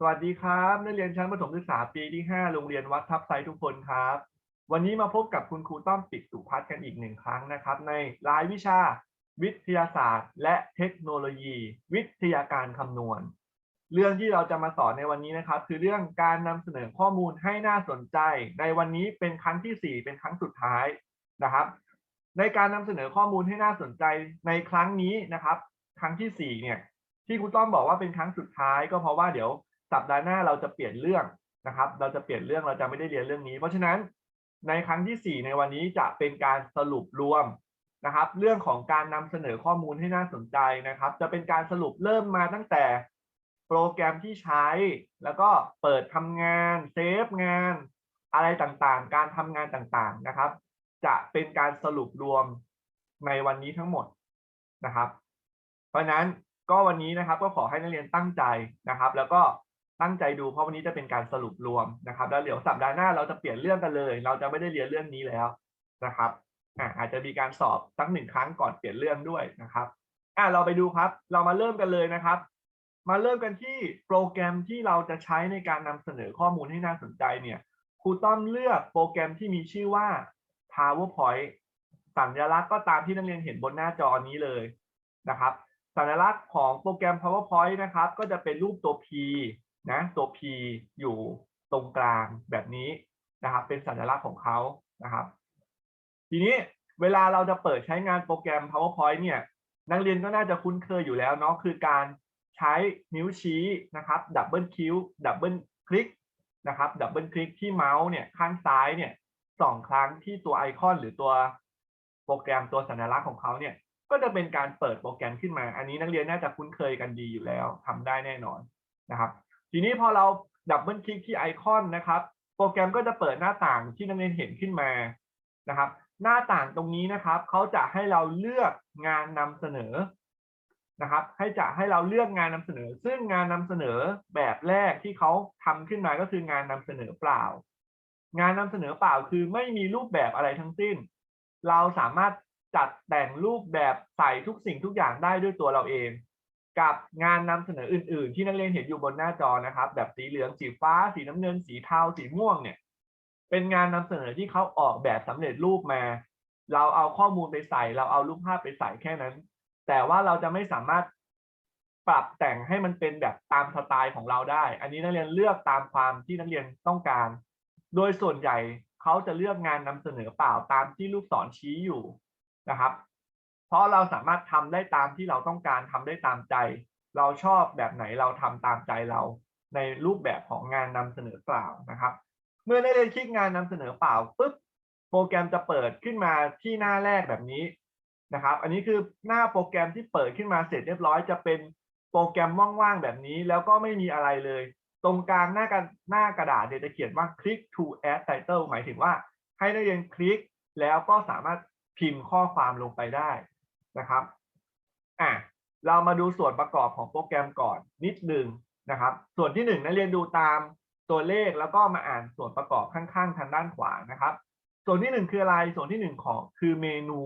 สวัสดีครับนักเรียนชั้นประถมศึกษาปีที่ 5 โรงเรียนวัดทับไซทุกคนครับ วันนี้มาพบกับคุณครูต้อมปิดสุพัฒน์กันอีกหนึ่งครั้งนะครับ ในรายวิชา วิทยาศาสตร์ และเทคโนโลยี วิทยาการคำนวณ เรื่องที่เราจะมาสอนในวันนี้นะครับ คือเรื่องการนำเสนอข้อมูลให้น่าสนใจ ในวันนี้เป็นครั้งที่ 4 เป็นครั้งสุดท้ายนะครับ ในการนำเสนอข้อมูลให้น่าสนใจในครั้งนี้นะครับ ครั้งที่4เนี่ยที่ครูต้อมบอกว่าเป็นครั้งสุดท้าย ก็เพราะว่าเดี๋ยว สัปดาห์หน้าเราจะเปลี่ยนเรื่องนะครับ เราจะเปลี่ยนเรื่องเราจะไม่ได้เรียนเรื่องนี้ เพราะฉะนั้นในครั้งที่ 4 ในวันนี้จะเป็นการสรุปรวมนะครับ เรื่องของการนำเสนอข้อมูลให้น่าสนใจนะครับ จะเป็นการสรุปเริ่มมาตั้งแต่โปรแกรมที่ใช้ แล้วก็เปิดทำงานเซฟงาน อะไรต่างๆ การทำงานต่างๆนะครับ จะเป็นการสรุปรวมในวันนี้ทั้งหมดนะครับ เพราะฉะนั้นก็วันนี้นะครับก็ขอให้นักเรียนตั้งใจนะครับ แล้วก็ ตั้งใจดูเพราะวันนี้จะเป็นการสรุปรวมนะครับ แล้วเดี๋ยวสัปดาห์หน้าเราจะเปลี่ยนเรื่องกันเลย เราจะไม่ได้เรียนเรื่องนี้แล้วนะครับอ่าอาจจะมีการสอบสักหนึ่งครั้งก่อนเปลี่ยนเรื่องด้วยนะครับอ่าเราไปดูครับ เรามาเริ่มกันเลยนะครับ มาเริ่มกันที่โปรแกรมที่เราจะใช้ในการนำเสนอข้อมูลให้น่าสนใจเนี่ยครูต้อมเลือกโปรแกรมที่มีชื่อว่า PowerPoint สัญลักษณ์ก็ตามที่นักเรียนเห็นบนหน้าจอนี้เลยนะครับ สัญลักษณ์ของโปรแกรม PowerPoint นะครับ ก็จะเป็นรูปตัว P นะตัว P อยู่ตรงกลางแบบนี้นะครับ เป็นสัญลักษณ์ของเขานะครับ ทีนี้เวลาเราจะเปิดใช้งานโปรแกรม PowerPoint เนี่ย นักเรียนก็น่าจะคุ้นเคยอยู่แล้วเนาะคือการใช้นิ้วชี้นะครับดับเบิลคิวดับเบิลคลิกนะครับดับเบิลคลิกที่เมาส์เนี่ยข้างซ้ายเนี่ยสองครั้งที่ตัวไอคอนหรือตัวโปรแกรมตัวสัญลักษณ์ของเขาเนี่ยก็จะเป็นการเปิดโปรแกรมขึ้นมา อันนี้นักเรียนน่าจะคุ้นเคยกันดีอยู่แล้วทำได้แน่นอนนะครับ ทีนี้พอเราดับเบิลคลิกที่ไอคอนนะครับ โปรแกรมก็จะเปิดหน้าต่างที่นักเรียนเห็นขึ้นมานะครับ หน้าต่างตรงนี้นะครับเขาจะให้เราเลือกงานนำเสนอนะครับ ให้จะให้เราเลือกงานนำเสนอ ซึ่งงานนำเสนอแบบแรกที่เขาทำขึ้นมาก็คืองานนำเสนอเปล่า งานนำเสนอเปล่าคือไม่มีรูปแบบอะไรทั้งสิ้น เราสามารถจัดแต่งรูปแบบใส่ทุกสิ่งทุกอย่างได้ด้วยตัวเราเอง กับงานนำเสนออื่น ๆ ที่นักเรียนเห็นอยู่บนหน้าจอนะครับ แบบสีเหลืองสีฟ้า สีน้ำเงิน สีเทาสีม่วงเนี่ย เป็นงานนำเสนอที่เขาออกแบบสำเร็จรูปมา เราเอาข้อมูลไปใส่ เราเอารูปภาพไปใส่แค่นั้น แต่ว่าเราจะไม่สามารถปรับแต่งให้มันเป็นแบบตามสไตล์ของเราได้ อันนี้นักเรียนเลือกตามความที่นักเรียนต้องการ โดยส่วนใหญ่เขาจะเลือกงานนำเสนอเปล่าตามที่ลูกศรชี้อยู่นะครับ เพราะเราสามารถทำได้ตามที่เราต้องการทำได้ตามใจ เราชอบแบบไหนเราทำตามใจเรา ในรูปแบบของงานนำเสนอเปล่านะครับ เมื่อได้เรียนคลิกงานนำเสนอเปล่าปุ๊บโปรแกรมจะเปิดขึ้นมาที่หน้าแรกแบบนี้นะครับ อันนี้คือหน้าโปรแกรมที่เปิดขึ้นมาเสร็จเรียบร้อยจะเป็นโปรแกรมว่างๆแบบนี้แล้วก็ไม่มีอะไรเลย ตรงกลางหน้ากระหน้ากระดาษเนี่ยจะเขียนว่า click to add title หมายถึงว่าให้นักเรียนคลิกแล้วก็สามารถพิมพ์ข้อความลงไปได้ นะครับอะเรามาดูส่วนประกอบของโปรแกรมก่อนนิดนึงนะครับ ส่วนที่หนึ่งนักเรียนดูตามตัวเลขแล้วก็มาอ่านส่วนประกอบข้างๆ ทางด้านขวานะครับ ส่วนที่หนึ่งคืออะไรส่วนที่หนึ่งของคือเมนู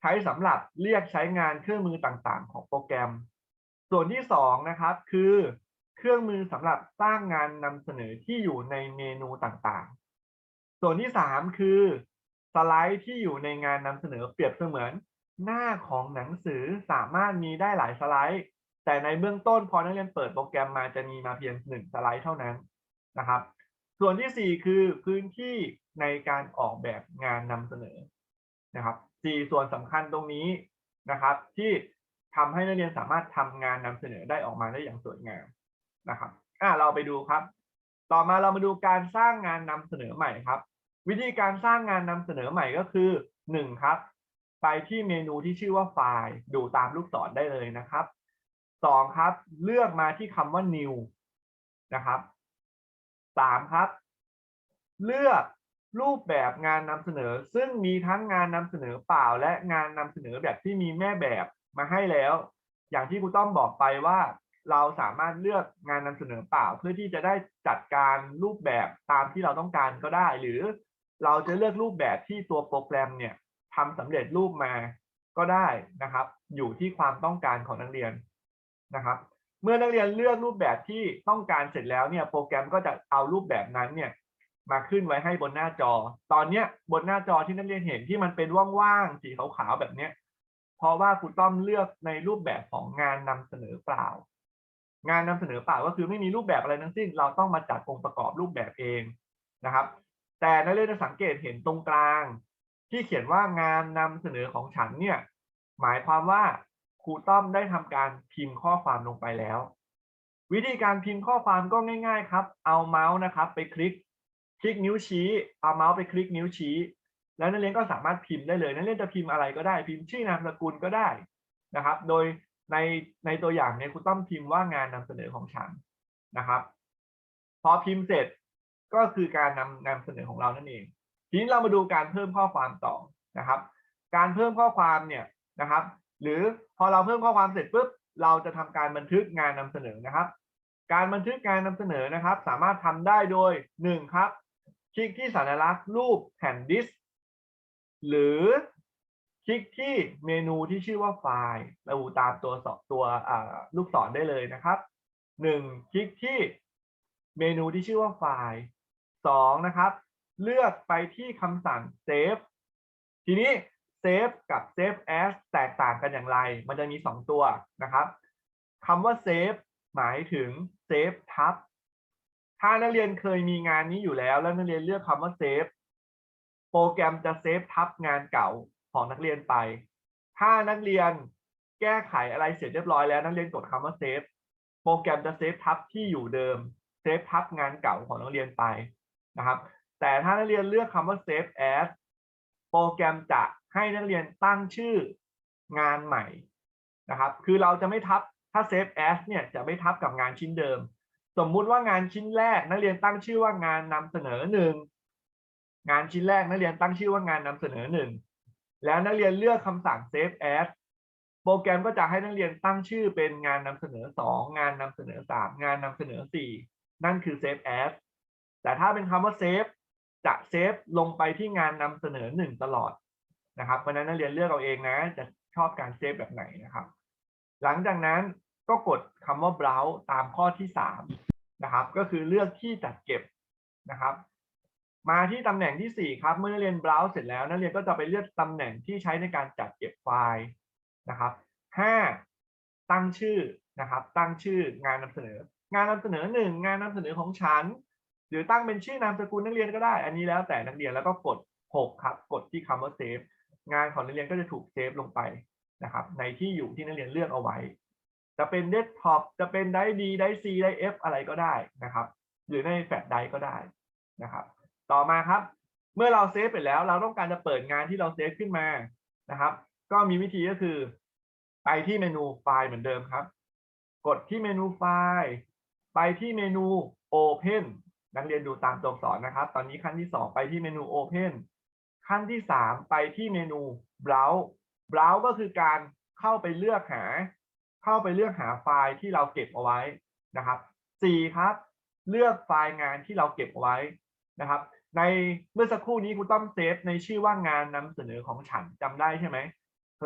ใช้สำหรับเรียกใช้งานเครื่องมือต่างๆ ของโปรแกรม ส่วนที่สองนะครับคือเครื่องมือสำหรับสร้างงานนำเสนอที่อยู่ในเมนูต่างๆ ส่วนที่สามคือสไลด์ที่อยู่ในงานนำเสนอเปรียบเสมือน หน้าของหนังสือสามารถมีได้หลายสไลด์ แต่ในเบื้องต้นพอนักเรียนเปิดโปรแกรมมาจะมีมาเพียงหนึ่งสไลด์เท่านั้นนะครับ ส่วนที่สี่คือพื้นที่ในการออกแบบงานนำเสนอนะครับสี่ส่วนสำคัญตรงนี้นะครับ ที่ทำให้นักเรียนสามารถทำงานนำเสนอได้ออกมาได้อย่างสวยงามนะครับอ่าเราไปดูครับ ต่อมาเรามาดูการสร้างงานนำเสนอใหม่ครับ วิธีการสร้างงานนำเสนอใหม่ก็คือหนึ่งครับ ไปที่เมนูที่ชื่อว่าไฟล์ดูตามลูกศรได้เลยนะครับสองครับ เลือกมาที่คำว่า new นะครับสามครับ เลือกรูปแบบงานนำเสนอ ซึ่งมีทั้งงานนำเสนอเปล่า และงานนำเสนอแบบที่มีแม่แบบมาให้แล้ว อย่างที่ครูต้อมบอกไปว่า เราสามารถเลือกงานนำเสนอเปล่า เพื่อที่จะได้จัดการรูปแบบตามที่เราต้องการก็ได้ หรือเราจะเลือกรูปแบบที่ตัวโปรแกรมเนี่ย ทำสำเร็จรูปมาก็ได้นะครับ อยู่ที่ความต้องการของนักเรียนนะครับ เมื่อนักเรียนเลือกรูปแบบที่ต้องการเสร็จแล้วเนี่ยโปรแกรมก็จะเอารูปแบบนั้นเนี่ยมาขึ้นไว้ให้บนหน้าจอ ตอนเนี้ยบนหน้าจอที่นักเรียนเห็นที่มันเป็นว่างๆสีขาวๆแบบเนี้ย เพราะว่าครูต้อมเลือกในรูปแบบของงานนำเสนอเปล่า งานนำเสนอเปล่าก็คือไม่มีรูปแบบอะไรทั้งสิ้น เราต้องมาจัดองค์ประกอบรูปแบบเองนะครับ แต่นักเรียนจะสังเกตเห็นตรงกลาง ที่เขียนว่างานนำเสนอของฉันเนี่ย หมายความว่าครูต้อมได้ทำการพิมพ์ข้อความลงไปแล้ว วิธีการพิมพ์ข้อความก็ง่าย ๆ ครับ เอาเมาส์นะครับ ไปคลิก คลิกนิ้วชี้ เอาเมาส์ไปคลิกนิ้วชี้ แล้วนักเรียนก็สามารถพิมพ์ได้เลยนักเรียนจะพิมพ์อะไรก็ได้พิมพ์ชื่อนามสกุลก็ได้นะครับ โดยในในตัวอย่างเนี่ยครูต้อมพิมพ์ว่างานนำเสนอของฉันนะครับ พอพิมพ์เสร็จก็คือการนำนำเสนอของเรานั่นเอง ทีนี้เรามาดูการเพิ่มข้อความต่อนะครับ การเพิ่มข้อความเนี่ยนะครับ หรือพอเราเพิ่มข้อความเสร็จปุ๊บเราจะทำการบันทึกงานนำเสนอนะครับ การบันทึกการนำเสนอนะครับ สามารถทำได้โดยหนึ่งครับ คลิกที่สัญลักษณ์รูปแผ่นดิสหรือคลิกที่เมนูที่ชื่อว่าไฟล์เราตามตัวสอบตัวลูกศรได้เลยนะครับหนึ่งคลิกที่เมนูที่ชื่อว่าไฟล์สองนะครับ เลือกไปที่คำสั่ง save ทีนี้ save กับ save as แตกต่างกันอย่างไร มันจะมี 2 ตัวนะครับคำว่า save หมายถึง save ทับ ถ้านักเรียนเคยมีงานนี้อยู่แล้ว แล้วนักเรียนเลือกคำว่า save โปรแกรมจะเซฟทับงานเก่าของนักเรียนไป ถ้านักเรียนแก้ไขอะไรเสร็จเรียบร้อยแล้วนักเรียนกดคำว่าเซฟโปรแกรมจะเซฟทับที่อยู่เดิมเซฟทับงานเก่าของนักเรียนไปนะครับ แต่ถ้านักเรียนเลือกคำว่า save as โปรแกรมจะให้นักเรียนตั้งชื่องานใหม่นะครับ คือเราจะไม่ทับถ้า save as เนี่ยจะไม่ทับกับงานชิ้นเดิม สมมุติว่างานชิ้นแรกนักเรียนตั้งชื่อว่างานนำเสนอหนึ่งงานชิ้นแรกนักเรียนตั้งชื่อว่างานนำเสนอหนึ่งแล้วนักเรียนเลือกคำสั่ง save as โปรแกรมก็จะให้นักเรียนตั้งชื่อเป็นงานนำเสนอสองงานนำเสนอสามงานนำเสนอสี่นั่นคือ save as แต่ถ้าเป็นคำว่า save จะเซฟลงไปที่งานนำเสนอหนึ่งตลอดนะครับเพราะฉะนั้นนักเรียนเลือกเอาเองนะ จะชอบการเซฟแบบไหนนะครับ หลังจากนั้นก็กดคำว่า browse ตามข้อที่สามนะครับ ก็คือเลือกที่จัดเก็บนะครับ มาที่ตำแหน่งที่สี่ครับ เมื่อนักเรียน browse เสร็จแล้วนักเรียนก็จะไปเลือกตำแหน่งที่ใช้ในการจัดเก็บไฟล์นะครับห้าตั้งชื่อนะครับ ตั้งชื่องานนำเสนอ งานนำเสนอหนึ่งงานนำเสนอของฉัน หรือตั้งเป็นชื่อนามสกุลนักเรียนก็ได้ อันนี้แล้วแต่นักเรียนแล้วก็กด 6 ครับ กดที่คำว่าเซฟงานของนักเรียนก็จะถูกเซฟลงไปนะครับ ในที่อยู่ที่นักเรียนเลือกเอาไว้ จะเป็นเดสก์ท็อปจะเป็นไดดีไดซีไดเอฟอะไรก็ได้นะครับ หรือในแฟลชไดก็ได้นะครับ ต่อมาครับ เมื่อเราเซฟไปแล้ว เราต้องการจะเปิดงานที่เราเซฟขึ้นมานะครับ ก็มีวิธีก็คือ ไปที่เมนูไฟล์เหมือนเดิมครับ กดที่เมนูไฟล์ ไปที่เมนู Open นักเรียนดูตามตัวอักษรนะครับ ตอนนี้ขั้นที่ 2 ไปที่เมนู Open ขั้นที่ 3 ไปที่เมนู Browse Browse ก็คือการเข้าไปเลือกหา เข้าไปเลือกหาไฟล์ที่เราเก็บเอาไว้นะครับ 4 ครับ เลือกไฟล์งานที่เราเก็บเอาไว้นะครับ ในเมื่อสักครู่นี้คุณต้อมเซฟในชื่อว่างานนำเสนอของฉันจำได้ใช่ไหม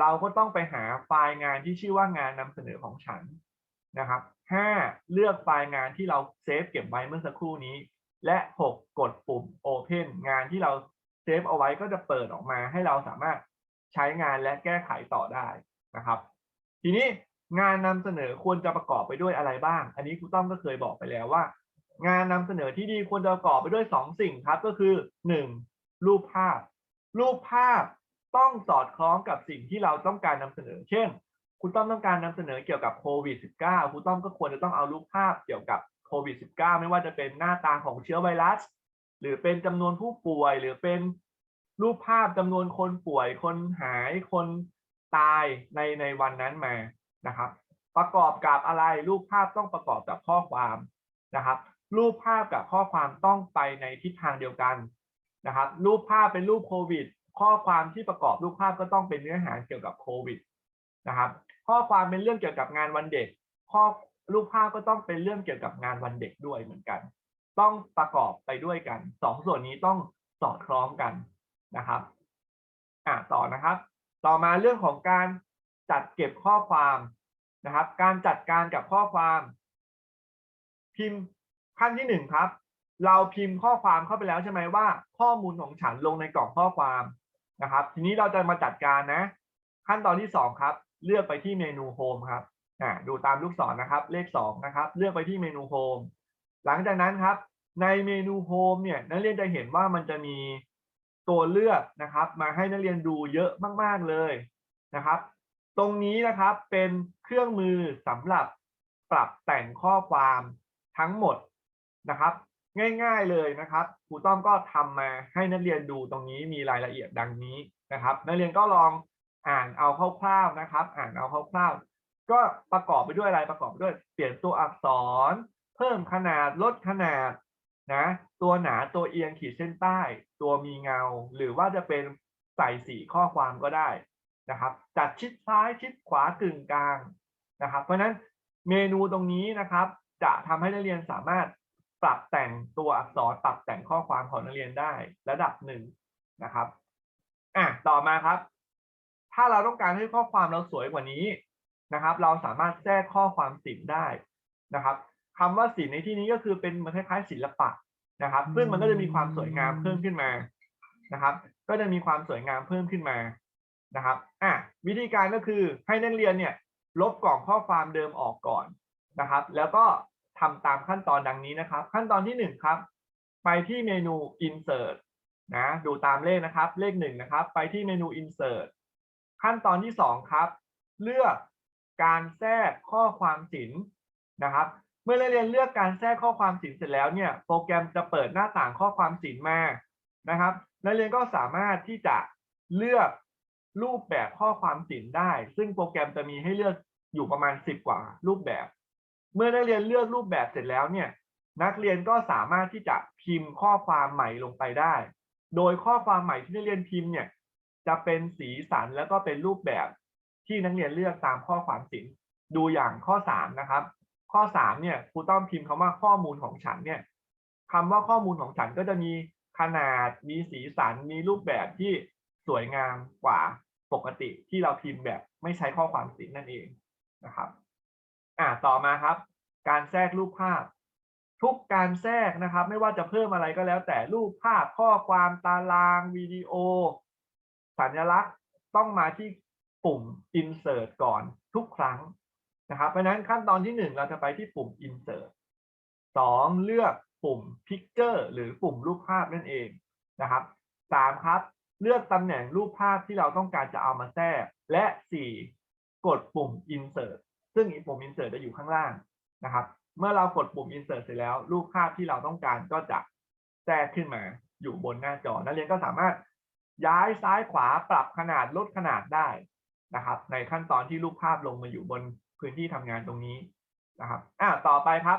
เราก็ต้องไปหาไฟล์งานที่ชื่อว่างานนำเสนอของฉันนะครับ 5. เลือกไฟล์งานที่เราเซฟเก็บไว้เมื่อสักครู่นี้ และ 6 กดปุ่ม Open งานที่เราเซฟเอาไว้ก็จะเปิดออกมาให้เราสามารถใช้งานและแก้ไขต่อได้นะครับ ทีนี้งานนำเสนอควรจะประกอบไปด้วยอะไรบ้าง อันนี้ครูต้อมก็เคยบอกไปแล้วว่า งานนำเสนอที่ดีควรจะประกอบไปด้วย 2 สิ่งครับก็คือ 1. รูปภาพ รูปภาพต้องสอดคล้องกับสิ่งที่เราต้องการนำเสนอ เช่นคุณต้อมต้องการนำเสนอเกี่ยวกับโควิด -19 คุณต้อมก็ควรจะต้องเอารูปภาพเกี่ยวกับ โควิด -19 ไม่ว่าจะเป็นหน้าตาของเชื้อไวรัส หรือเป็นจำนวนผู้ป่วยหรือเป็นรูปภาพจำนวนคนป่วย คนหายคนตายในในวันนั้นมานะครับ ประกอบกับอะไรรูปภาพต้องประกอบกับข้อความนะครับ รูปภาพกับข้อความต้องไปในทิศทางเดียวกันนะครับ รูปภาพเป็นรูปโควิด ข้อความที่ประกอบรูปภาพก็ต้องเป็นเนื้อหาเกี่ยวกับโควิดนะครับ ข้อความเป็นเรื่องเกี่ยวกับงานวันเด็ก ข้อ รูปภาพก็ต้องเป็นเรื่องเกี่ยวกับงานวันเด็กด้วยเหมือนกัน ต้องประกอบไปด้วยกันสองส่วนนี้ต้องสอดคล้องกันนะครับอะต่อนะครับ ต่อมาเรื่องของการจัดเก็บข้อความนะครับ การจัดการกับข้อความ พิมพ์ขั้นที่หนึ่งครับ เราพิมพ์ข้อความเข้าไปแล้วใช่ไหมว่า ข้อมูลของฉันลงในกล่องข้อความนะครับ ทีนี้เราจะมาจัดการนะ ขั้นตอนที่สองครับ เลือกไปที่เมนูโฮมครับ อ่าดูตามลูกศรนะครับ เลขสองนะครับเลือกไปที่เมนูโฮมหลังจากนั้นครับ ในเมนูโฮมเนี่ยนักเรียนจะเห็นว่ามันจะมีตัวเลือกนะครับ มาให้นักเรียนดูเยอะมาก ๆเลยนะครับ ตรงนี้นะครับเป็นเครื่องมือสำหรับปรับแต่งข้อความทั้งหมดนะครับ ง่าย ๆเลยนะครับครูต้อมก็ทำมาให้นักเรียนดูตรงนี้มีรายละเอียดดังนี้นะครับ นักเรียนก็ลองอ่านเอาคร่าวๆนะครับ อ่านเอาคร่าวๆ ก็ประกอบไปด้วยอะไรประกอบไปด้วย เปลี่ยนตัวอักษร เพิ่มขนาดลดขนาดนะตัวหนาตัวเอียงขีดเส้นใต้ ตัวมีเงา หรือว่าจะเป็นใส่สีข้อความก็ได้นะครับ จัดชิดซ้ายชิดขวากึ่งกลางนะครับ เพราะฉะนั้นเมนูตรงนี้นะครับ จะทำให้นักเรียนสามารถปรับแต่งตัวอักษรปรับแต่งข้อความของนักเรียนได้ระดับหนึ่งนะครับอะต่อมาครับ ถ้าเราต้องการให้ข้อความเราสวยกว่านี้ นะครับ เราสามารถแทรกข้อความศิลป์ได้นะครับคำว่าศิลป์ในที่นี้ก็คือเป็นมันคล้ายๆศิลปะนะครับซึ่งมันก็จะมีความสวยงามเพิ่มขึ้นมานะครับ ก็จะมีความสวยงามเพิ่มขึ้นมานะครับอะวิธีการก็คือให้นักเรียนเนี่ยลบกล่องข้อความเดิมออกก่อนนะครับ แล้วก็ทำตามขั้นตอนดังนี้นะครับ ขั้นตอนที่หนึ่งครับไปที่เมนู insert นะดูตามเลขนะครับ เลขหนึ่งนะครับ ไปที่เมนู insert ขั้นตอนที่สองครับ เลือก การแทรกข้อความศิลป์นะครับ เมื่อนักเรียนเลือกการแทรกข้อความศิลป์เสร็จแล้วเนี่ยโปรแกรมจะเปิดหน้าต่างข้อความศิลป์มานะครับนักเรียนก็สามารถที่จะเลือกรูปแบบข้อความศิลป์ได้ ซึ่งโปรแกรมจะมีให้เลือกอยู่ประมาณ 10 กว่ารูปแบบ เมื่อนักเรียนเลือกรูปแบบเสร็จแล้วเนี่ยนักเรียนก็สามารถที่จะพิมพ์ข้อความใหม่ลงไปได้ โดยข้อความใหม่ที่นักเรียนพิมพ์เนี่ยจะเป็นสีสันแล้วก็เป็นรูปแบบ ที่นักเรียนเลือกตามข้อความศิลป์ดูอย่างข้อ 3 นะครับ ข้อ 3 เนี่ยครูต้องพิมพ์คำว่าข้อมูลของฉันเนี่ยคำว่าข้อมูลของฉันก็จะมีขนาดมีสีสันมีรูปแบบที่สวยงามกว่าปกติที่เราพิมพ์แบบไม่ใช้ข้อความศิลป์นั่นเองนะครับอ่าต่อมาครับ การแทรกรูปภาพ ทุกการแทรกนะครับ ไม่ว่าจะเพิ่มอะไรก็แล้ว แต่รูปภาพข้อความตารางวิดีโอ สัญลักษณ์ต้องมาที่ ปุ่ม insert ก่อนทุกครั้งนะครับ เพราะฉะนั้นขั้นตอนที่หนึ่งเราจะไปที่ปุ่ม insert สองเลือกปุ่ม picture หรือปุ่มรูปภาพนั่นเองนะครับสามครับ เลือกตำแหน่งรูปภาพที่เราต้องการจะเอามาแทรก และสี่กดปุ่ม insert ซึ่งปุ่ม insert จะอยู่ข้างล่างนะครับ เมื่อเรากดปุ่ม insert เสร็จแล้ว รูปภาพที่เราต้องการก็จะแทรกขึ้นมาอยู่บนหน้าจอ นักเรียนก็สามารถย้ายซ้ายขวาปรับขนาดลดขนาดได้ นะครับ ในขั้นตอนที่รูปภาพลงมาอยู่บนพื้นที่ทำงานตรงนี้นะครับอ่าต่อไปครับ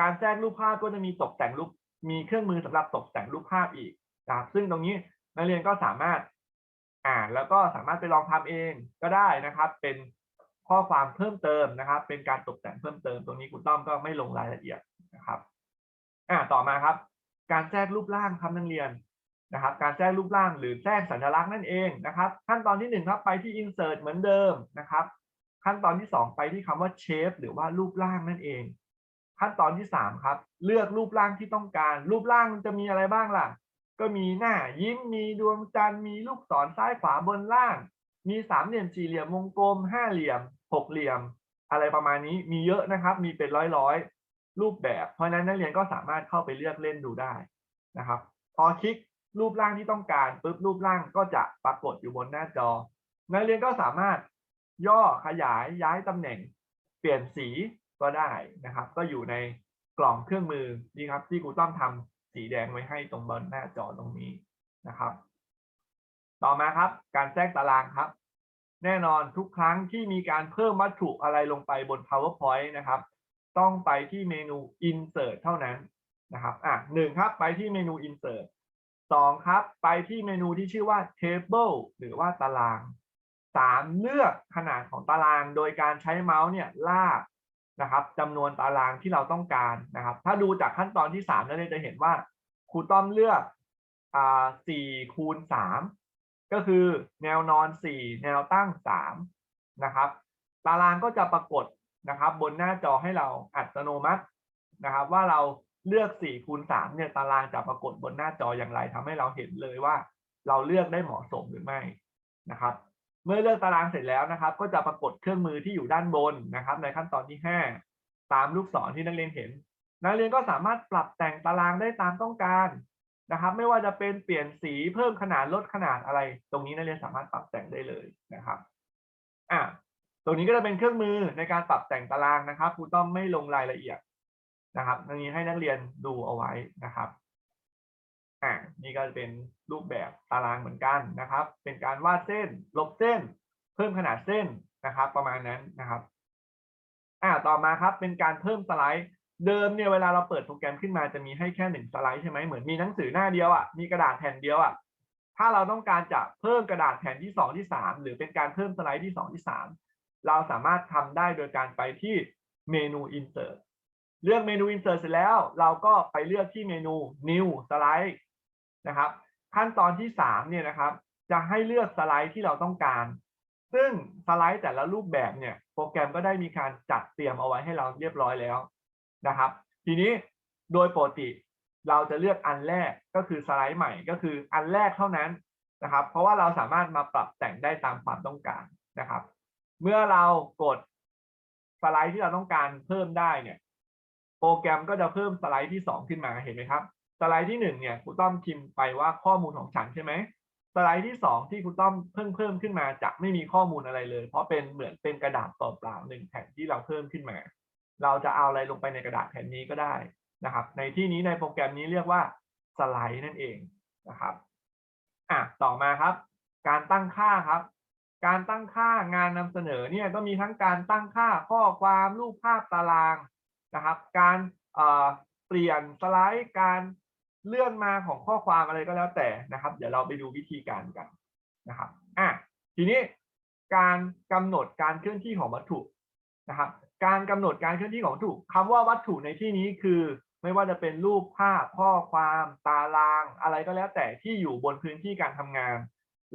การแทรกรูปภาพก็จะมีตกแต่งรูปมีเครื่องมือสำหรับตกแต่งรูปภาพอีกนะครับซึ่งตรงนี้นักเรียนก็สามารถอ่านแล้วก็สามารถไปลองทำเองก็ได้นะครับ เป็นข้อความเพิ่มเติมนะครับ เป็นการตกแต่งเพิ่มเติม ตรงนี้คุณต้อมก็ไม่ลงรายละเอียดนะครับอ่าต่อมาครับ การแทรกรูปร่างครับนักเรียน นะครับ การแทรกรูปร่างหรือแทรกสัญลักษณ์นั่นเองนะครับ ขั้นตอนที่หนึ่งครับไปที่ insert เหมือนเดิมนะครับ ขั้นตอนที่สองไปที่คำว่า shape หรือว่ารูปร่างนั่นเอง ขั้นตอนที่สามครับ เลือกรูปร่างที่ต้องการ รูปร่างจะมีอะไรบ้างล่ะ ก็มีหน้ายิ้มมีดวงจันทร์มีลูกศรซ้ายขวาบนล่าง มีสามเหลี่ยมสี่เหลี่ยมวงกลมห้าเหลี่ยมหกเหลี่ยม อะไรประมาณนี้มีเยอะนะครับ มีเป็นร้อยร้อยรูปแบบ เพราะฉะนั้นนักเรียนก็สามารถเข้าไปเลือกเล่นดูได้นะครับ พอคลิก รูปร่างที่ต้องการปุ๊บรูปร่างก็จะปรากฏอยู่บนหน้าจอ นักเรียนก็สามารถย่อขยายย้ายตำแหน่ง เปลี่ยนสีก็ได้นะครับ ก็อยู่ในกล่องเครื่องมือนี่ครับที่ครูต้อมทำสีแดงไว้ให้ตรงบนหน้าจอตรงนี้นะครับ ต่อมาครับ การแทรกตารางครับ แน่นอนทุกครั้งที่มีการเพิ่มวัตถุอะไรลงไปบน powerpoint นะครับ ต้องไปที่เมนู insert เท่านั้นนะครับ อะหนึ่งครับ ไปที่เมนู insert สองครับ ไปที่เมนูที่ชื่อว่า table หรือว่าตารางสามเลือกขนาดของตารางโดยการใช้เมาส์เนี่ยลากนะครับจำนวนตารางที่เราต้องการนะครับ ถ้าดูจากขั้นตอนที่สามนั่นจะเห็นว่าครูต้อมเลือกอ่าสี่คูณสามก็คือแนวนอนสี่แนวตั้งสามนะครับ ตารางก็จะปรากฏนะครับ บนหน้าจอให้เราอัตโนมัตินะครับ ว่าเรา เลือก4คูณ3เนี่ยตารางจะปรากฏบนหน้าจออย่างไรทำให้เราเห็นเลยว่า เราเลือกได้เหมาะสมหรือไม่นะครับ เมื่อเลือกตารางเสร็จแล้วนะครับ ก็จะปรากฏเครื่องมือที่อยู่ด้านบนนะครับ ในขั้นตอนที่ 5 ตามลูกศรที่นักเรียนเห็น นักเรียนก็สามารถปรับแต่งตารางได้ตามต้องการนะครับ ไม่ว่าจะเป็นเปลี่ยนสีเพิ่มขนาดลดขนาดอะไร ตรงนี้นักเรียนสามารถปรับแต่งได้เลยนะครับอะตรงนี้ก็จะเป็นเครื่องมือในการปรับแต่งตารางนะครับครูต้อมไม่ลงรายละเอียด นะครับตรงนี้ให้นักเรียนดูเอาไว้นะครับอะนี่ก็จะเป็นรูปแบบตารางเหมือนกันนะครับ เป็นการวาดเส้น ลบเส้น เพิ่มขนาดเส้นนะครับ ประมาณนั้นนะครับอ่าต่อมาครับเป็นการเพิ่มสไลด์เดิมเนี่ยเวลาเราเปิดโปรแกรมขึ้นมาจะมีให้แค่หนึ่งสไลด์ใช่ไหมเหมือนมีหนังสือหน้าเดียวอะมีกระดาษแผ่นเดียวอะถ้าเราต้องการจะเพิ่มกระดาษแผ่นที่สองที่สามหรือเป็นการเพิ่มสไลด์ที่สองที่สามเราสามารถทำได้โดยการไปที่เมนู insert เลือกเมนู insert เสร็จแล้ว เราก็ไปเลือกที่เมนู new slide นะครับ ขั้นตอนที่สามเนี่ยนะครับ จะให้เลือกสไลด์ที่เราต้องการ ซึ่งสไลด์แต่ละรูปแบบเนี่ยโปรแกรมก็ได้มีการจัดเตรียมเอาไว้ให้เราเรียบร้อยแล้วนะครับ ทีนี้โดยปกติเราจะเลือกอันแรกก็คือสไลด์ใหม่ก็คืออันแรกเท่านั้นนะครับ เพราะว่าเราสามารถมาปรับแต่งได้ตามความต้องการนะครับ เมื่อเรากดสไลด์ที่เราต้องการเพิ่มได้เนี่ย รแกรมก็จะเพิ่มสไลด์ที่สองขึ้นมาเห็นไหมครับ สไลด์ที่หนึ่งเนี่ยครูต้อมพิมพ์ไปว่าข้อมูลของฉันใช่ไหมสไลด์ที่สองที่ครูต้อมเพิ่งเพิ่มขึ้นมาจะไม่มีข้อมูลอะไรเลย เพราะเป็นเหมือนเป็นกระดาษเปล่าๆหนึ่งแผ่นที่เราเพิ่มขึ้นมา เราจะเอาอะไรลงไปในกระดาษแผ่นนี้ก็ได้นะครับ ในที่นี้ในโปรแกรมนี้เรียกว่าสไลด์นั่นเองนะครับอะต่อมาครับ การตั้งค่าครับ การตั้งค่างานนำเสนอเนี่ยก็มีทั้งการตั้งค่าข้อความรูปภาพตาราง นะครับ การเปลี่ยนสไลด์การเลื่อนมาของข้อความอะไรก็แล้วแต่นะครับ เดี๋ยวเราไปดูวิธีการกันนะครับอะทีนี้การกำหนดการเคลื่อนที่ของวัตถุนะครับ การกำหนดการเคลื่อนที่ของวัตถุคำว่าวัตถุในที่นี้คือ ไม่ว่าจะเป็นรูปภาพข้อความตาราง อะไรก็แล้วแต่ที่อยู่บนพื้นที่การทำงาน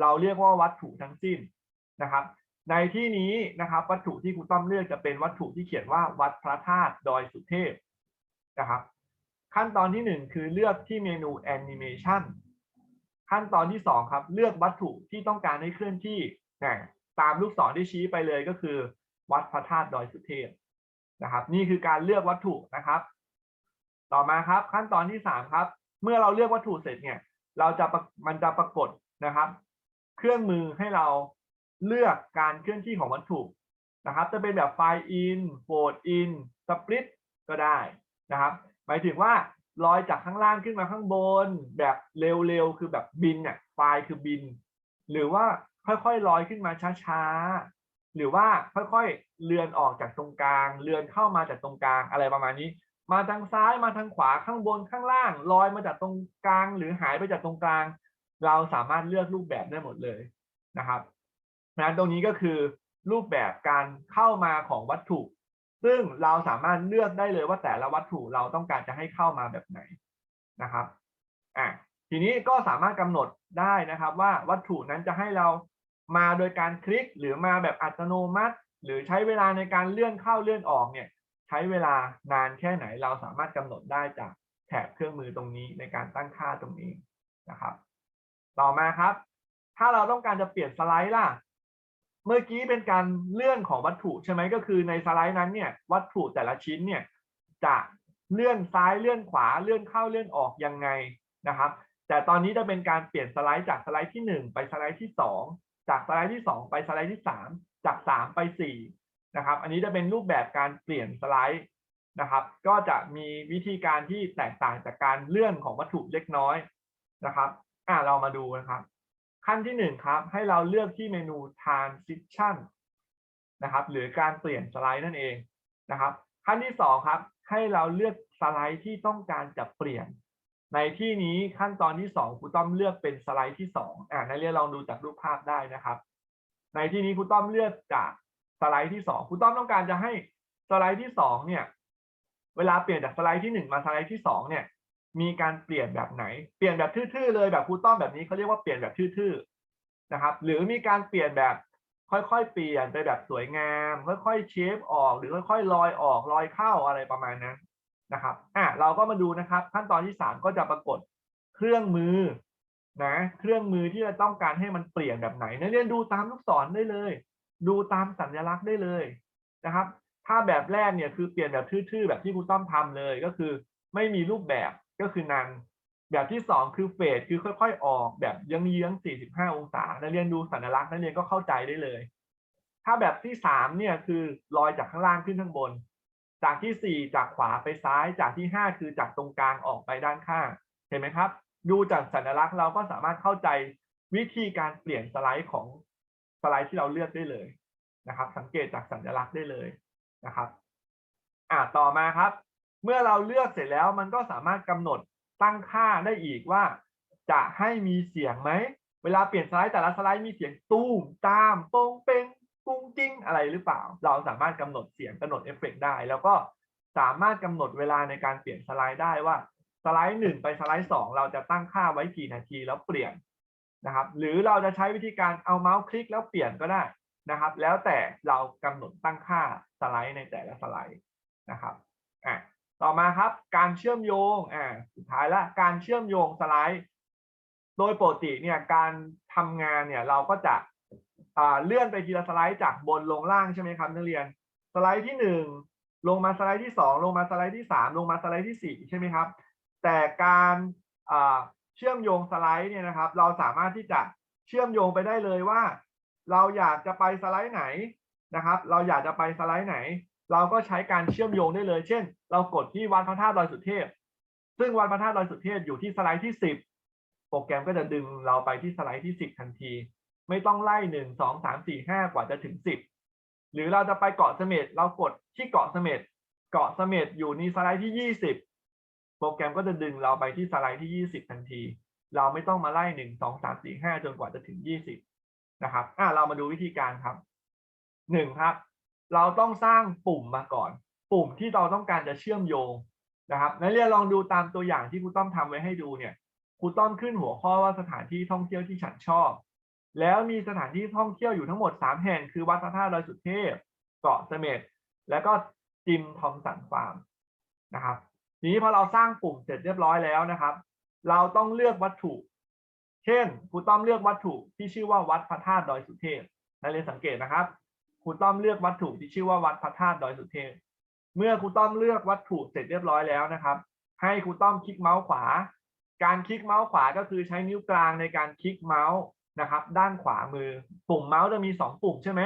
เราเรียกว่าวัตถุทั้งสิ้นนะครับ ในที่นี้นะครับวัตถุที่ครูต้อมเลือกจะเป็นวัตถุที่เขียนว่าวัดพระธาตุดอยสุเทพนะครับขั้นตอนที่หนึ่งคือเลือกที่เมนูแอนิเมชันขั้นตอนที่สองครับ เลือกวัตถุที่ต้องการให้เคลื่อนที่นะตามลูกศรที่ชี้ไปเลยก็คือ วัดพระธาตุดอยสุเทพนะครับ นี่คือการเลือกวัตถุนะครับ ต่อมาครับขั้นตอนที่สามครับ เมื่อเราเลือกวัตถุเสร็จเนี่ย เราจะมันจะปรากฏนะครับ เครื่องมือให้เรา เลือกการเคลื่อนที่ของวัตถุนะครับ จะเป็นแบบไฟล์ in โฟลด in split ก็ได้นะครับหมายถึงว่าลอยจากข้างล่างขึ้นมาข้างบน แบบเร็วๆคือแบบบินเนี่ยไฟคือบิน หรือว่าค่อยๆลอยขึ้นมาช้าๆหรือว่าค่อยๆเลือนออกจากตรงกลาง เลือนเข้ามาจากตรงกลางอะไรประมาณนี้ มาทางซ้ายมาทางขวาข้างบนข้างล่าง ลอยมาจากตรงกลาง หรือหายไปจากตรงกลาง เราสามารถเลือกรูปแบบได้หมดเลยนะครับ นั้นตรงนี้ก็คือรูปแบบการเข้ามาของวัตถุ ซึ่งเราสามารถเลือกได้เลยว่าแต่ละวัตถุเราต้องการจะให้เข้ามาแบบไหนนะครับอะทีนี้ก็สามารถกำหนดได้นะครับว่าวัตถุนั้นจะให้เรามาโดยการคลิกหรือมาแบบอัตโนมัติ หรือใช้เวลาในการเลื่อนเข้าเลื่อนออกเนี่ยใช้เวลานานแค่ไหนเราสามารถกำหนดได้จากแถบเครื่องมือตรงนี้ในการตั้งค่าตรงนี้นะครับ ต่อมาครับ ถ้าเราต้องการจะเปลี่ยนสไลด์ล่ะ เมื่อกี้เป็นการเลื่อนของวัตถุใช่ไหมก็คือในสไลด์นั้นเนี่ยวัตถุแต่ละชิ้นเนี่ยจะเลื่อนซ้ายเลื่อนขวาเลื่อนเข้าเลื่อนออกยังไงนะครับ แต่ตอนนี้จะเป็นการเปลี่ยนสไลด์จากสไลด์ที่หนึ่งไปสไลด์ที่สองจากสไลด์ที่สองไปสไลด์ที่สามจากสามไปสี่นะครับอันนี้จะเป็นรูปแบบการเปลี่ยนสไลด์นะครับ ก็จะมีวิธีการที่แตกต่างจากการเลื่อนของวัตถุเล็กน้อยนะครับอ่าเรามาดูนะครับ ขั้นที่หนึ่งครับ ให้เราเลือกที่เมนู transition นะครับ หรือการเปลี่ยนสไลด์นั่นเองนะครับ ขั้นที่สองครับ ให้เราเลือกสไลด์ที่ต้องการจะเปลี่ยน ในที่นี้ขั้นตอนที่สองครูต้อมเลือกเป็นสไลด์ที่สองอ่านักเรียนลองดูจากรูปภาพได้นะครับ ในที่นี้ครูต้อมเลือกจากสไลด์ที่สองครูต้อมต้องการจะให้สไลด์ที่สองเนี่ย เวลาเปลี่ยนจากสไลด์ที่หนึ่งมาสไลด์ที่สองเนี่ย มีการเปลี่ยนแบบไหน เปลี่ยนแบบทื่อๆเลยแบบครูต้อมแบบนี้เขาเรียกว่าเปลี่ยนแบบทื่อๆนะครับ หรือมีการเปลี่ยนแบบค่อยๆ เปลี่ยนไปแบบสวยงาม ค่อยๆเชฟออกหรือค่อยๆลอยออกลอยเข้าอะไรประมาณนั้นนะครับอะเราก็มาดูนะครับ ขั้นตอนที่สามก็จะปรากฏเครื่องมือนะเครื่องมือที่เราต้องการให้มันเปลี่ยนแบบไหนนักเรียนดูตามลูกศรได้เลย ดูตามสัญลักษณ์ได้เลยนะครับ ถ้าแบบแรกเนี่ยคือเปลี่ยนแบบทื่อๆแบบที่ครูต้อมทำเลยก็คือ ไม่มีรูปแบบ ก็คือนันแบบที่สองคือเฟดคือค่อย ๆ ออกแบบเยื้องๆ45 องศานักเรียนดูสัญลักษณ์นักเรียนก็เข้าใจได้เลย ถ้าแบบที่สามเนี่ยคือลอยจากข้างล่างขึ้นข้างบน จากที่สี่จากขวาไปซ้ายจากที่ห้าคือจากตรงกลางออกไปด้านข้าง เห็นไหมครับ ดูจากสัญลักษณ์เราก็สามารถเข้าใจวิธีการเปลี่ยนสไลด์ของสไลด์ที่เราเลือกได้เลยนะครับ สังเกตจากสัญลักษณ์ได้เลยนะครับ อ่าต่อมาครับ เมื่อเราเลือกเสร็จแล้วมันก็สามารถกำหนดตั้งค่าได้อีกว่า จะให้มีเสียงไหม เวลาเปลี่ยนสไลด์แต่ละสไลด์มีเสียงตู้มตามโป้งเป้งกุ้งจิ้งอะไรหรือเปล่า เราสามารถกำหนดเสียงกำหนดเอฟเฟกต์ได้ แล้วก็สามารถกำหนดเวลาในการเปลี่ยนสไลด์ได้ว่าสไลด์หนึ่งไปสไลด์สองเราจะตั้งค่าไว้กี่นาทีแล้วเปลี่ยนนะครับ หรือเราจะใช้วิธีการเอาเมาส์คลิกแล้วเปลี่ยนก็ได้นะครับ แล้วแต่เรากำหนดตั้งค่าสไลด์ในแต่ละสไลด์นะครับอะ ต่อมาครับการเชื่อมโยงอ่าสุดท้ายละการเชื่อมโยงสไลด์ โดยปกติเนี่ยการทำงานเนี่ยเราก็จะอ่าเลื่อนไปทีละสไลด์จากบนลงล่างใช่ไหมครับนักเรียน สไลด์ที่หนึ่งลงมาสไลด์ที่สองลงมาสไลด์ที่สามลงมาสไลด์ที่สี่ใช่ไหมครับ แต่การอ่าเชื่อมโยงสไลด์เนี่ยนะครับ เราสามารถที่จะเชื่อมโยงไปได้เลยว่า เราอยากจะไปสไลด์ไหนนะครับ เราอยากจะไปสไลด์ไหน เราก็ใช้การเชื่อมโยงได้เลย เช่น เรากดที่วัดพระธาตุดอยสุเทพ ซึ่งวัดพระธาตุดอยสุเทพอยู่ที่สไลด์ที่สิบโปรแกรมก็จะดึงเราไปที่สไลด์ที่สิบทันที ไม่ต้องไล่หนึ่งสองสามสี่ห้ากว่าจะถึงสิบหรือเราจะไปเกาะเสม็ดเรากดที่เกาะเสม็ดเกาะเสม็ดอยู่ในสไลด์ที่ยี่สิบโปรแกรมก็จะดึงเราไปที่สไลด์ที่ยี่สิบทันที เราไม่ต้องมาไล่หนึ่งสองสามสี่ห้าจนกว่าจะถึงยี่สิบนะครับอ่าเรามาดูวิธีการครับหนึ่งครับ เราต้องสร้างปุ่มมาก่อน ปุ่มที่เราต้องการจะเชื่อมโยงนะครับนักเรียนลองดูตามตัวอย่างที่ครูต้อมทำไว้ให้ดูเนี่ยครูต้อมขึ้นหัวข้อว่าสถานที่ท่องเที่ยวที่ฉันชอบ แล้วมีสถานที่ท่องเที่ยวอยู่ทั้งหมดสามแห่ง คือวัดพระธาตุดอยสุเทพ เกาะเสม็ดแล้วก็จิมทอมสันฟาร์มนะครับทีนี้พอเราสร้างปุ่มเสร็จเรียบร้อยแล้วนะครับ เราต้องเลือกวัตถุ เช่นครูต้อมเลือกวัตถุที่ชื่อว่าวัดพระธาตุดอยสุเทพนักเรียนสังเกตนะครับ รูต้อมเลือกวัตถุที่ชื่อว่าวัดพระธาตุดอยสุเทพ เมื่อครูต้อมเลือกวัตถุเสร็จเรียบร้อยแล้วนะครับ ให้ครูต้อมคลิกเมาส์ขวา การคลิกเมาส์ขวาก็คือใช้นิ้วกลางในการคลิกเมาส์นะครับ ด้านขวามือ ปุ่มเมาส์จะมีสองปุ่มใช่ไหม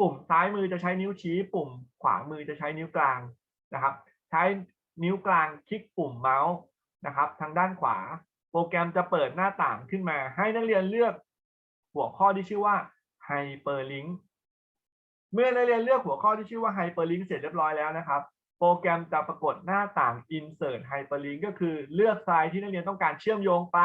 ปุ่มซ้ายมือจะใช้นิ้วชี้ ปุ่มขวามือจะใช้นิ้วกลางนะครับ ใช้นิ้วกลางคลิกปุ่มเมาส์นะครับ ทางด้านขวา โปรแกรมจะเปิดหน้าต่างขึ้นมา ให้นักเรียนเลือกหัวข้อที่ชื่อว่า Hyperlink เมื่อนักเรียนเลือกหัวข้อที่ชื่อว่า Hyperlink เสร็จเรียบร้อยแล้วนะครับ โปรแกรมจะปรากฏหน้าต่าง Insert Hyperlink ก็คือเลือกไฟล์ที่นักเรียนต้องการเชื่อมโยงไป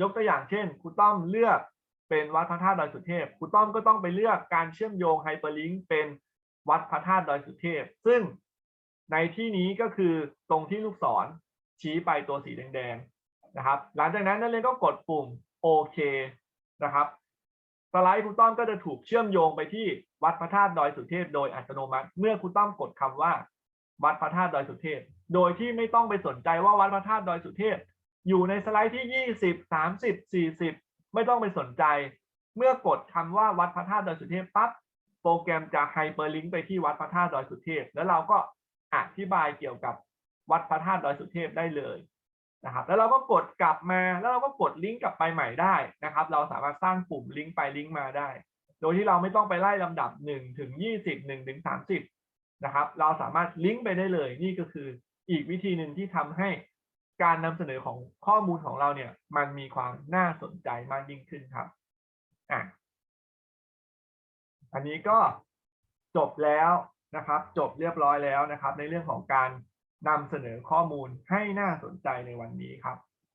ยกตัวอย่างเช่นครูต้อมเลือกเป็นวัดพระธาตุดอยสุเทพครูต้อมก็ต้องไปเลือกการเชื่อมโยง Hyperlink เป็นวัดพระธาตุดอยสุเทพ ซึ่งในที่นี้ก็คือตรงที่ลูกศรชี้ไปตัวสีแดงๆนะครับ หลังจากนั้นนักเรียนก็กดปุ่มโอเคนะครับ สไลด์ครูต้อมก็จะถูกเชื่อมโยงไปที่วัดพระธาตุดอยสุเทพโดยอัตโนมัติ เมื่อครูต้อมกดคำว่า วัดพระธาตุดอยสุเทพ โดยที่ไม่ต้องไปสนใจว่าวัดพระธาตุดอยสุเทพ อยู่ในสไลด์ที่ยี่สิบสามสิบสี่สิบไม่ต้องไปสนใจ เมื่อกดคำว่าวัดพระธาตุดอยสุเทพปั๊บโปรแกรมจะไฮเปอร์ลิงก์ไปที่วัดพระธาตุดอยสุเทพ แล้วเราก็อธิบายเกี่ยวกับวัดพระธาตุดอยสุเทพได้เลย นะครับแล้วเราก็กดกลับมาแล้วเราก็กดลิงก์กลับไปใหม่ได้นะครับ เราสามารถสร้างปุ่มลิงก์ไปลิงก์มาได้ โดยที่เราไม่ต้องไปไล่ลำดับ1ถึง20 1ถึง30นะครับ เราสามารถลิงก์ไปได้เลย นี่ก็คืออีกวิธีหนึ่งที่ทำให้การนำเสนอของข้อมูลของเราเนี่ย มันมีความน่าสนใจมากยิ่งขึ้นครับอะอันนี้ก็จบแล้วนะครับ จบเรียบร้อยแล้วนะครับ ในเรื่องของการ นำเสนอข้อมูลให้น่าสนใจในวันนี้ครับ